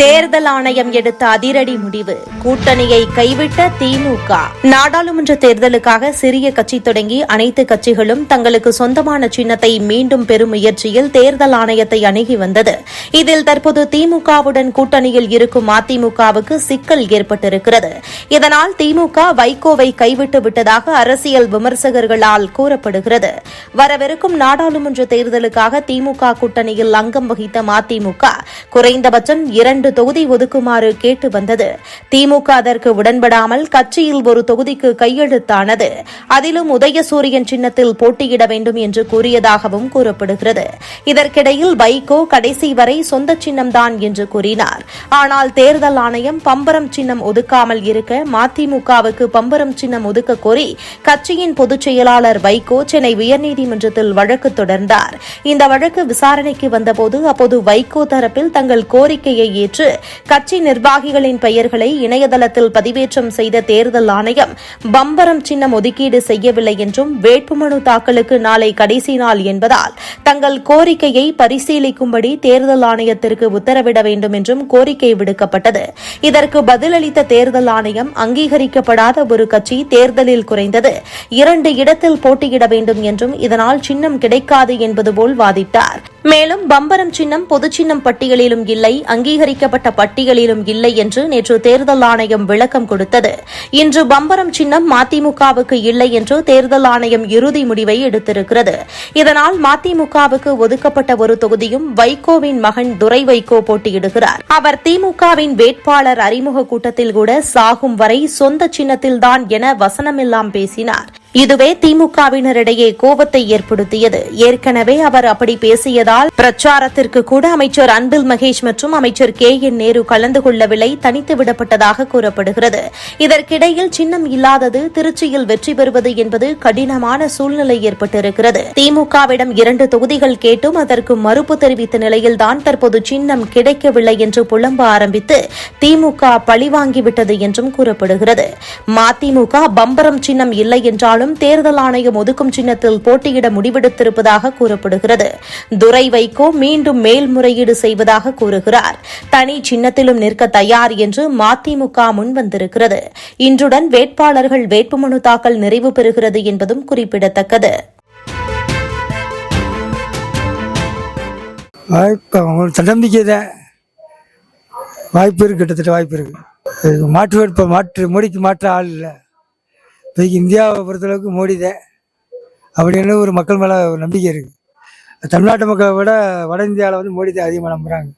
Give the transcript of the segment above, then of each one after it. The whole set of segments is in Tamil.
தேர்தல் ஆணையம் எடுத்த அதிரடி முடிவு. கூட்டணியை கைவிட்ட திமுக. நாடாளுமன்ற தேர்தலுக்காக சிறிய கட்சி தொடங்கி அனைத்து கட்சிகளும் தங்களுக்கு சொந்தமான சின்னத்தை மீண்டும் பெறும் முயற்சியில் தேர்தல் ஆணையத்தை அணுகி வந்தது. இதில் தற்போது திமுகவுடன் கூட்டணியில் இருக்கும் அதிமுகவுக்கு சிக்கல் ஏற்பட்டிருக்கிறது. இதனால் திமுக வைகோவை கைவிட்டு விட்டதாக அரசியல் விமர்சகர்களால் கூறப்படுகிறது. வரவிருக்கும் நாடாளுமன்ற தேர்தலுக்காக திமுக கூட்டணியில் அங்கம் வகித்த மதிமுக குறைந்தபட்சம் இரண்டு தொகுதி ஒதுக்குமாறு கேட்டு வந்தது. திமுக அதற்கு உடன்படாமல் கட்சியில் ஒரு தொகுதிக்கு கையெழுத்தானது. அதிலும் உதயசூரியன் சின்னத்தில் போட்டியிட வேண்டும் என்று கூறியதாகவும் கூறப்படுகிறது. இதற்கிடையில் வைகோ கடைசி வரை சொந்த சின்னம்தான் என்று கூறினார். ஆனால் தேர்தல் ஆணையம் பம்பரம் சின்னம் ஒதுக்காமல் இருக்க மதிமுகவுக்கு பம்பரம் சின்னம் ஒதுக்க கோரி கட்சியின் பொதுச் செயலாளர் வைகோ சென்னை உயர்நீதிமன்றத்தில் வழக்கு தொடர்ந்தார். இந்த வழக்கு விசாரணைக்கு வந்தபோது அப்போது வைகோ தரப்பில் தங்கள் கோரிக்கையை ஏற்று என்று கட்சி நிர்வாகிகளின் பெயர்களை இணையதளத்தில் பதிவேற்றம் செய்த தேர்தல் ஆணையம் பம்பரம் சின்னம் ஒதுக்கீடு செய்யவில்லை என்றும் வேட்புமனு தாக்கலுக்கு நாளை கடைசி நாள் என்பதால் தங்கள் கோரிக்கையை பரிசீலிக்கும்படி தேர்தல் ஆணையத்திற்கு உத்தரவிட வேண்டும் என்றும் கோரிக்கை விடுக்கப்பட்டது. இதற்கு பதிலளித்த தேர்தல் ஆணையம் அங்கீகரிக்கப்படாத ஒரு கட்சி தேர்தலில் குறைந்தது இரண்டு இடத்தில் போட்டியிட வேண்டும் என்றும் இதனால் சின்னம் கிடைக்காது என்பது போல் வாதிட்டார். மேலும் பம்பரம் சின்னம் பொதுச் சின்னம் பட்டியலிலும் இல்லை அங்கீகரிக்கப்பட்ட பட்டியலிலும் இல்லை என்று நேற்று தேர்தல் ஆணையம் விளக்கம் கொடுத்தது. இன்று பம்பரம் சின்னம் மதிமுகவுக்கு இல்லை என்று தேர்தல் ஆணையம் இறுதி முடிவை எடுத்திருக்கிறது. இதனால் மதிமுகவுக்கு ஒதுக்கப்பட்ட ஒரு தொகுதியும் வைகோவின் மகன் துரை வைகோ போட்டியிடுகிறார். அவர் திமுகவின் வேட்பாளர் அறிமுக கூட்டத்தில் கூட சாகும் வரை சொந்த சின்னத்தில்தான் என வசனமெல்லாம் பேசினார். இதுவே திமுகவினரிடையே கோபத்தை ஏற்படுத்தியது. ஏற்கனவே அவர் அப்படி பேசியதால் பிரச்சாரத்திற்கு கூட அமைச்சர் அன்பில் மகேஷ் மற்றும் அமைச்சர் கே என் நேரு கலந்து கொள்ளவில்லை தனித்து விடப்பட்டதாக கூறப்படுகிறது. இதற்கிடையில் சின்னம் இல்லாதது திருச்சியில் வெற்றி பெறுவது என்பது கடினமான சூழ்நிலை ஏற்பட்டிருக்கிறது. திமுகவிடம் இரண்டு தொகுதிகள் கேட்டும் அதற்கு மறுப்பு தெரிவித்த நிலையில்தான் தற்போது சின்னம் கிடைக்கவில்லை என்று புலம்ப ஆரம்பித்து திமுக பழிவாங்கிவிட்டது என்றும் கூறப்படுகிறது. மதிமுக பம்பரம் சின்னம் இல்லை என்றால் இருந்தாலும் தேர்தல் ஆணையம் ஒதுக்கும் சின்னத்தில் போட்டியிட முடிவெடுத்திருப்பதாக கூறப்படுகிறது. துரை வைகோ மீண்டும் மேல்முறையீடு செய்வதாக கூறுகிறார். தனி சின்னத்திலும் நிற்க தயார் என்று மதிமுக முன்வந்திருக்கிறது இன்றுடன் வேட்பாளர்கள் வேட்புமனு தாக்கல் நிறைவு பெறுகிறது என்பதும் குறிப்பிடத்தக்கது. வாய்ப்பு தன்னம்பிக்கை தான் வாய்ப்பு இருக்கு கிட்டத்தட்ட வாய்ப்பு இருக்கு. மாற்று வேட்பு மாற்று மொழிக்கு மாற்ற ஆள் இல்லை. இப்போதைக்கு இந்தியாவை பொறுத்தளவுக்கு மோடி தான் அப்படின்னு ஒரு மக்கள் மேலே ஒரு நம்பிக்கை இருக்குது தமிழ்நாட்டு மக்களை விட வட இந்தியாவில் வந்து மோடி தான் அதிகமாக நம்புகிறாங்க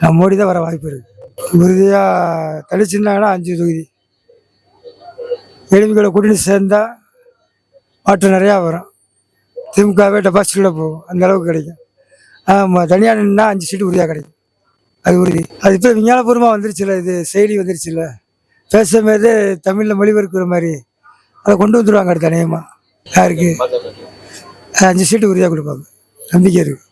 நான் மோடி தான் வர வாய்ப்பு இருக்குது உறுதியாக தடுச்சிருந்தாங்கன்னா அஞ்சு தொகுதி. எளிமைகளை கூட்டணி சேர்ந்தால் மாற்றம் நிறையா வரும். திமுகவே டெபாசிட்டில் போகும். அந்த அளவுக்கு கிடைக்கும். ஆமாம் தனியாக நின்னா அஞ்சு சீட்டு உறுதியாக கிடைக்கும். அது உறுதி. அது இப்போ விஞ்ஞானபூர்வமாக வந்துருச்சுல்ல இது செயலி வந்துருச்சுல்ல. பேசும்போது தமிழில் மொழிபெயர்க்கிற மாதிரி. அதை கொண்டு வந்துடுவாங்க அடுத்த நியமாக யாருக்கு? அஞ்சு சீட்டு உறுதியாக கொடுப்பாங்க. நம்பிக்கை இருக்குது